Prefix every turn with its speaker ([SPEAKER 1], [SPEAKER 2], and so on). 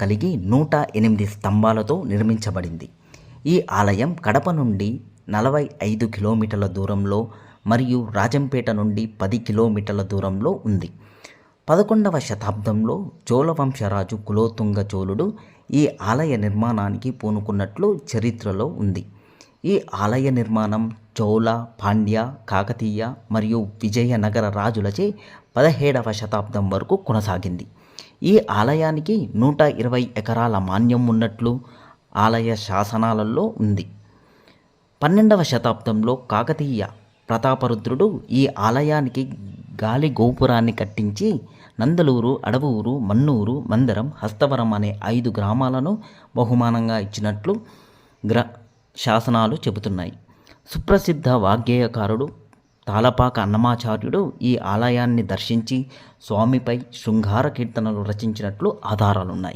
[SPEAKER 1] కలిగి నూట ఎనిమిది స్తంభాలతో నిర్మించబడింది. ఈ ఆలయం కడప నుండి నలభై ఐదు కిలోమీటర్ల దూరంలో మరియు రాజంపేట నుండి పది కిలోమీటర్ల దూరంలో ఉంది. పదకొండవ శతాబ్దంలో చోళవంశరాజు కులోతుంగ చోళుడు ఈ ఆలయ నిర్మాణానికి పూనుకున్నట్లు చరిత్రలో ఉంది. ఈ ఆలయ నిర్మాణం చోళ పాండ్య కాకతీయ మరియు విజయనగర రాజులచే పదిహేడవ శతాబ్దం వరకు కొనసాగింది. ఈ ఆలయానికి నూట ఇరవై ఎకరాల మాన్యం ఉన్నట్లు ఆలయ శాసనాలలో ఉంది. పన్నెండవ శతాబ్దంలో కాకతీయ ప్రతాపరుద్రుడు ఈ ఆలయానికి గాలి గోపురాన్ని కట్టించి నందలూరు అడవూరు మన్నూరు మందరం హస్తవరం అనే ఐదు గ్రామాలను బహుమానంగా ఇచ్చినట్లు గ్ర శాసనాలు చెబుతున్నాయి. సుప్రసిద్ధ వాగ్గేయకారుడు తాళపాక అన్నమాచార్యుడు ఈ ఆలయాన్ని దర్శించి స్వామిపై శృంగార కీర్తనలు రచించినట్లు ఆధారాలున్నాయి.